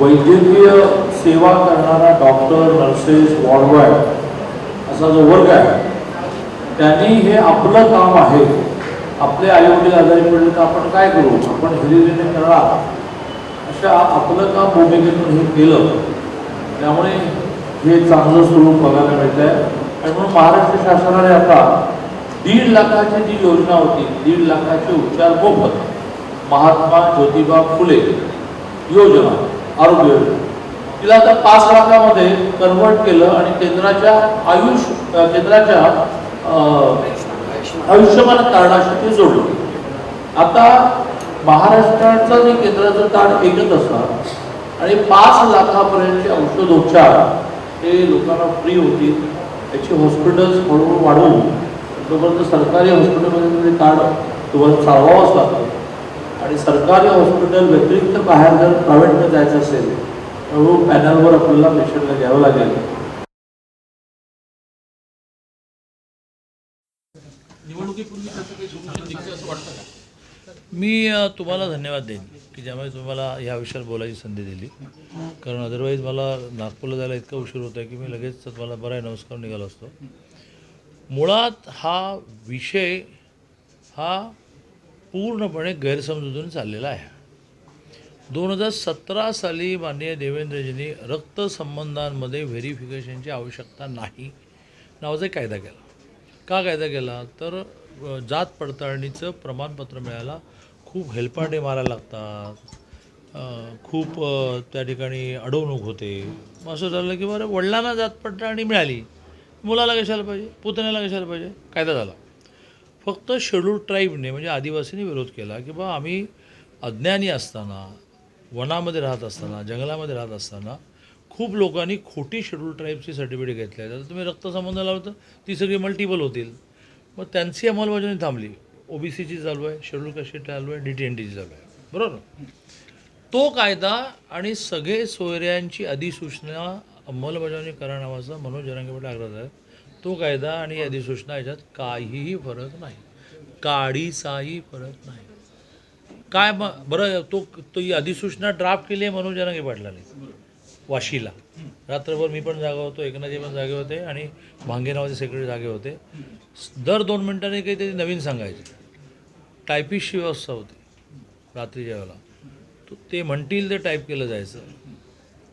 वैद्यकीय सेवा करणारा डॉक्टर नर्सेस वॉर्डबॉय असा जो वर्ग आहे त्यांनी हे आपलं काम आहे. आपले आईवडील आजारी पडले तर आपण काय करू? आपण हिरिरीने करणार. अशा आपलं काम भूमिकेतून हे केलं. त्यामुळे हे चांगलं स्वरूप बघायला मिळतं आहे आणि म्हणून महाराष्ट्र शासनाने आता दीड लाखाची जी योजना होती दीड लाखाचे उपचार मोफत महात्मा ज्योतिबा फुले योजना आरोग्य योजना तिला आता पाच लाखामध्ये कन्वर्ट केलं आणि केंद्राच्या आयुष केंद्राच्या आयुष्यमान कार्डाशी ते जोडलं. आता महाराष्ट्राचं जे केंद्राचं कार्ड एकच असणार. आणि पाच लाखापर्यंतचे औषधोपचार हे लोकांना फ्री होतील. त्याची हॉस्पिटल्स हळूहळू वाढवून तोपर्यंत सरकारी हॉस्पिटलमध्ये ते कार्ड तुम्हाला चालवावंच लागतं. आणि सरकारी हॉस्पिटल व्यतिरिक्त बाहेर जर प्रायव्हेटमध्ये जायचं असेल हळूहळू पॅनलवर आपल्याला पेशंटला घ्यावं लागेल. निवडणुकीपूर्वी त्याचं काही सोल्युशन निघतं असं वाटतं का? मी तुम्हाला धन्यवाद देईन की ज्यामुळे तुम्हाला या विषयावर बोलायची संधी दिली. कारण अदरवाईज मला नागपूरला जायला इतका उशीर होता की मी लगेच तुम्हाला बरा नमस्कार निघालो असतो. मुळात हा विषय हा पूर्णपणे गैरसमजून चाललेला आहे. दोन हजार सतरा साली माननीय देवेंद्रजींनी रक्तसंबंधांमध्ये व्हेरिफिकेशनची आवश्यकता नाही. नावाचा एक कायदा केला. का कायदा केला? तर जात पडताळणीचं प्रमाणपत्र मिळायला खूप हेलपाटे मारायला लागतात. खूप त्या ठिकाणी अडवणूक होते. मग असं झालं की बरं वडिलांना जात पडताळणी मिळाली. मुलाला कशाला पाहिजे? पुतण्याला कशाला पाहिजे? कायदा झाला. फक्त शेड्यूल ट्राईबने म्हणजे आदिवासींनी विरोध केला की बा आम्ही अज्ञानी असताना वनामध्ये राहत असताना जंगलामध्ये राहत असताना खूप लोकांनी खोटी शेड्यूल ट्राईबची सर्टिफिकेट घेतली आहे. तर तुम्ही रक्तसंबंध लावलं ती सगळी मल्टिपल होतील. मग त्यांची अंमलबजावणी थांबली. ओ बी सीची चालू आहे शेड्यूल कशी चालू आहे डी टी एन टीची चालू आहे. बरोबर? तो कायदा आणि सगळे सोयऱ्यांची अधिसूचना अंमलबजावणी करा नावाचा मनोज जरांगे पाटील आग्रह आहे. तो कायदा आणि ही अधिसूचना याच्यात काहीही फरक नाही. काडीचाही फरक नाही. काय मग बरं तो तो ही अधिसूचना ड्राफ्ट केली आहे मनोज जरांगे पाटलाने. वाशीला. रात्रभर मी पण जागा होतो एकनाथजी पण जागे होते आणि भांगे नावाचे सेक्रेटरी जागे होते. दर दोन मिनिटांनी काहीतरी नवीन सांगायचे. टायपिस्टची व्यवस्था होती. रात्रीच्या वेळेला तो ते म्हणतील ते टाईप केलं जायचं.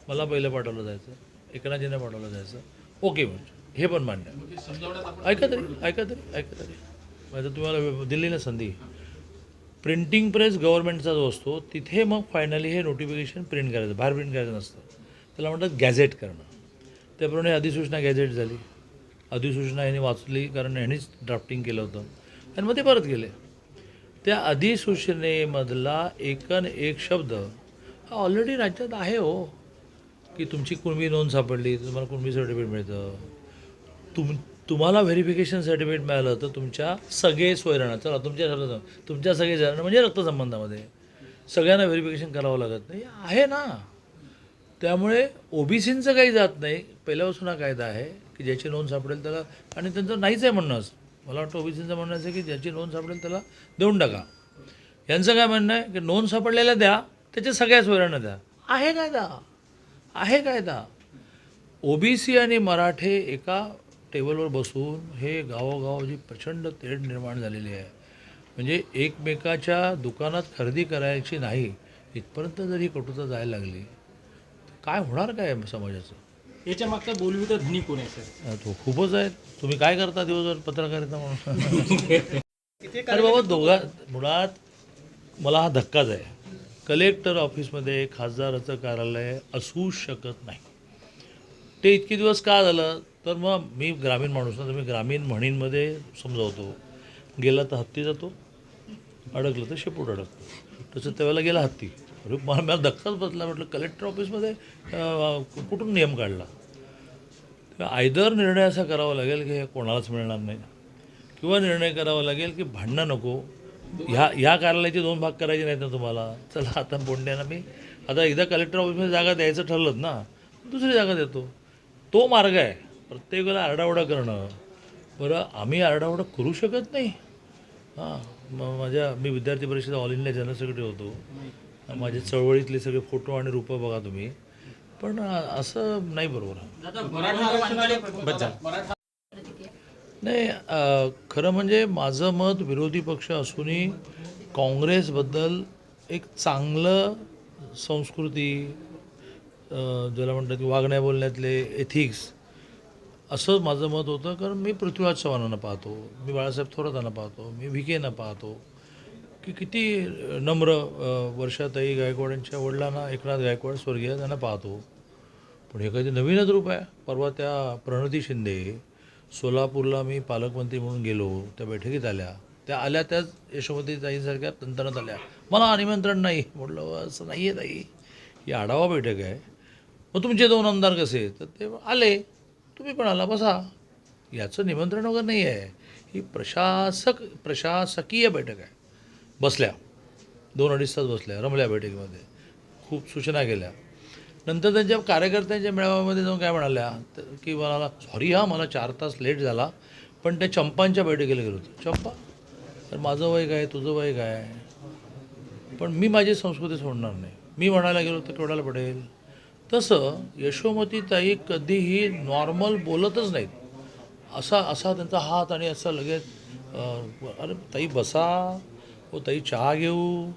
मला पहिलं पाठवलं जायचं. एकनाथजीने पाठवलं जायचं. ओके म्हणजे. हे पण मांडणं ऐका तरी ऐका तरी ऐका तरी. माझं तुम्हाला दिली ना संधी. प्रिंटिंग प्रेस गव्हर्नमेंटचा जो असतो तिथे मग फायनली हे नोटिफिकेशन प्रिंट करायचं बाहेर प्रिंट करायचं नसतं. त्याला म्हणतात गॅझेट करणं. त्याप्रमाणे अधिसूचना गॅझेट झाली. अधिसूचना ह्याने वाचली कारण ह्यानेच ड्राफ्टिंग केलं होतं. आणि मग ते परत गेले. त्या अधिसूचनेमधला एकन एक शब्द हा ऑलरेडी राज्यात आहे हो. की तुमची कुणबी नोंद सापडली तुम्हाला कुणबी सर्टिफिकेट मिळतं. तुम तुम्हाला व्हेरिफिकेशन सर्टिफिकेट मिळालं तर तुमच्या सगळे सोयऱ्यांना चला तुमच्या सगळं तुमच्या सगळे जण म्हणजे रक्तसंबंधामध्ये सगळ्यांना व्हेरिफिकेशन करावं लागत नाही. आहे ना. त्यामुळे ओबीसींचं काही जात नाही. पहिल्यापासून हा कायदा आहे की ज्याची नोंद सापडेल त्याला आणि त्यांचं नाहीच आहे म्हणणं असं. मला वाटतं ओबीसींचं म्हणणं असं की ज्याची नोंद सापडेल त्याला देऊन टाका. यांचं काय म्हणणं आहे की नोंद सापडलेल्या द्या त्याच्या सगळ्या सोयऱ्यांना द्या. आहे कायदा. आहे कायदा. ओबीसी आणि मराठे एका टेबलवर बसून हे गावोगाव जी प्रचंड तेढ निर्माण झालेली आहे. म्हणजे एकमेकाच्या दुकानात खरेदी करायची नाही इथपर्यंत जर ही कटुता जायला लागली तर काय होणार काय समाजाचं? याच्या मागचा बोलविता धनी कोण आहे सर? तो खूपच आहे. तुम्ही काय करता दिवसभर पत्रकारिता म्हणून? अरे बाबा दोघा मुळात मला हा धक्काच आहे. कलेक्टर ऑफिसमध्ये खासदाराचं कार्यालय असू शकत नाही. ते इतके दिवस का झालं? तर मग मी ग्रामीण माणूस ना तर मी ग्रामीण म्हणींमध्ये समजावतो. गेला तर हत्ती जातो. अडकलं तर शेपूट अडकतो. तसं त्यावेळेला गेला हत्ती. अरे मला मला धक्काच बसला. म्हटलं कलेक्टर ऑफिसमध्ये कुठून नियम काढला? आयदर निर्णय असा करावा लागेल की हे कोणालाच मिळणार नाही. किंवा निर्णय करावा लागेल की भांडणं नको. ह्या ह्या कार्यालयाचे दोन भाग करायचे नाहीत ना तुम्हाला. चला आता बोंड्यानं मी आता एकदा कलेक्टर ऑफिसमध्ये जागा द्यायचं ठरलं ना दुसरी जागा देतो. तो मार्ग आहे. प्रत्येक वेळेला आरडाओरडा करणं. बरं आम्ही आरडाओरडा करू शकत नाही. हां मग माझ्या मी विद्यार्थी परिषद ऑल इंडिया जनरल सेक्रेटरी होतो. माझे चळवळीतले सगळे फोटो आणि रूपं बघा तुम्ही. पण असं नाही बरोबर. दादा मराठा आरक्षणाला मराठा नाही खरं म्हणजे माझं मत विरोधी पक्ष असूनही काँग्रेसबद्दल एक चांगलं संस्कृती ज्याला म्हणतात की वागण्या बोलण्यातले एथिक्स असं माझं मत होतं कारण मी पृथ्वीराज चव्हाणांना पाहतो मी बाळासाहेब थोरातांना पाहतो मी विकेंना पाहतो. की किती नम्र वर्षाताई गायकवाडांच्या वडिलांना एकनाथ गायकवाड स्वर्गीय त्यांना पाहतो. पण हे काही नवीनच रूप आहे. परवा त्या प्रणती शिंदे सोलापूरला मी पालकमंत्री म्हणून गेलो त्या बैठकीत आल्या. त्या आल्या त्याच यशोमती ताईंसारख्या तंत्रणात आल्या. मला निमंत्रण नाही. म्हटलं असं नाही आहे ताई. ही आढावा बैठक आहे. मग तुमचे दोन आमदार कसे? तर ते आले. तुम्ही पण आला बसा. याचं निमंत्रण वगैरे नाही आहे. ही प्रशासक प्रशासकीय बैठक आहे. बसल्या. दोन अडीच तास बसल्या रमल्या बैठकीमध्ये. खूप सूचना केल्या. नंतर त्यांच्या कार्यकर्त्यांच्या मेळाव्यामध्ये जाऊन काय म्हणाल्या तर की मला सॉरी हा मला चार तास लेट झाला पण त्या चंपांच्या बैठकीला गेलो होतो. चंपा? तर माझं वय काय? तुझं वय काय? पण मी माझी संस्कृती सोडणार नाही. मी म्हणायला गेलो तर केवढ्याला पडेल? तसं यशोमती ताई कधीही नॉर्मल बोलतच नाहीत. असा असा त्यांचा हात आणि असा लगेच अरे ताई बसा हो ताई चहा घेऊ.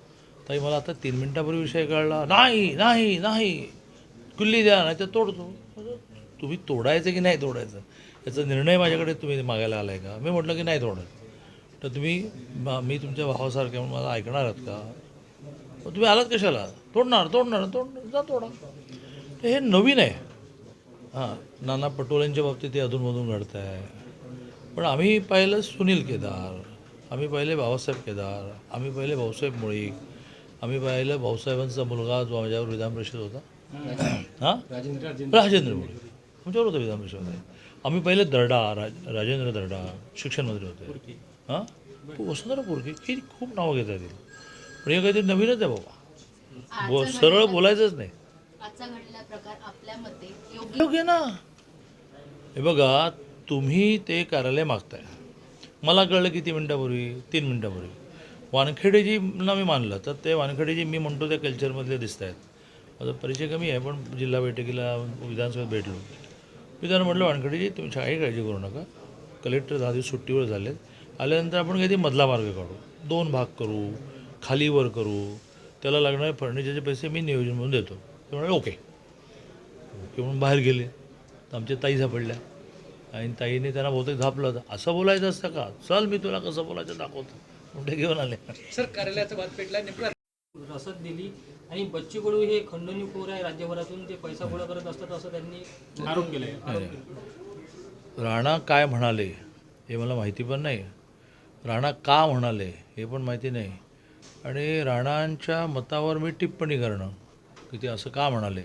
ताई मला आता तीन मिनटापूर्वी विषय कळला. नाही नाही नाही. कुल्ली द्या नाही तर तोडतो म्हणजे तुम्ही तोडायचं की नाही तोडायचं? याचा निर्णय माझ्याकडे तुम्ही मागायला आला आहे का? मी म्हटलं की नाही तोडत. तर तुम्ही मी तुमच्या भावासारखे म्हणून मला ऐकणार आहात का? मग तुम्ही आलात कशाला? तोडणार तोडणार तोडणार. जा तोडा. हे नवीन आहे. हां नाना पटोलेंच्या बाबतीत ते अधूनमधून घडतं आहे. पण आम्ही पाहिलं सुनील केदार आम्ही पाहिले बाबासाहेब केदार आम्ही पाहिले भाऊसाहेब मुळीक आम्ही पाहिलं भाऊसाहेबांचा मुलगा जो माझ्यावर विधान परिषद होता. हां? राजेंद्र राजेंद्र राजेंद्र मुळीक. आमच्यावर होतं विधान परिषदेमध्ये आम्ही पहिले दर्डा राज राजेंद्र दर्डा शिक्षण मंत्री होते हां? वसुंधरा पुरके. ही खूप नावं घेता येतील पण हे काहीतरी नवीनच आहे बाबा. बो सरळ बोलायचंच नाही. आजचा घडलेला प्रकार आपल्या मते योग्य योग्य ना. हे बघा तुम्ही ते कार्यालय मागताय. मला कळलं किती मिनटापूर्वी तीन मिनटापूर्वी. वानखेडेजी ना मी मानलं तर ते वानखेडेजी मी म्हणतो त्या कल्चरमधले दिसत आहेत माझा परिचय कमी आहे पण जिल्हा बैठकीला विधानसभेत भेटलो. मी त्यांना म्हटलं वानखेडेजी तुम्ही काही काळजी करू नका. कलेक्टर दहा दिवस सुट्टीवर झालेत. आल्यानंतर आपण काही मधला मार्ग काढू. दोन भाग करू खालीवर करू. त्याला लागणारे फर्निचरचे पैसे मी नियोजन म्हणून देतो. ते म्हणाले ओके. ओके म्हणून बाहेर गेले तर आमच्या ताई सापडल्या. आणि ताईने त्यांना बहुतेक झापलं तर असं बोलायचं असतं का? चल मी तुला कसं बोलायचं दाखवतो. मोठे घेऊन आले. सर कार्यालयाचा वाद पेटला नेमका रसद दिली. आणि बच्चू कडू हे खंडणी खोर आहे राज्यभरातून ते पैसा गोळा करत असतात असं त्यांनी आरोप केलाय राणा काय म्हणाले हे मला माहिती पण नाही. राणा का म्हणाले हे पण माहिती नाही. आणि राणांच्या मतावर मी टिप्पणी करणं. की ते असं का म्हणाले?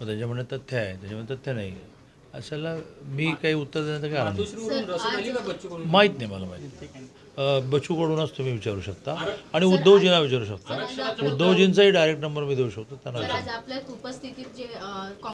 मग त्याच्यामध्ये तथ्य आहे त्याच्यामध्ये तथ्य नाही. अशाला मी काही उत्तर देण्याचं काय नाही. माहीत नाही मला माहिती बच्चूकडूनच तुम्ही विचारू शकता. आणि उद्धवजींना विचारू शकता. उद्धवजींचाही डायरेक्ट नंबर मी देऊ शकतो त्यांना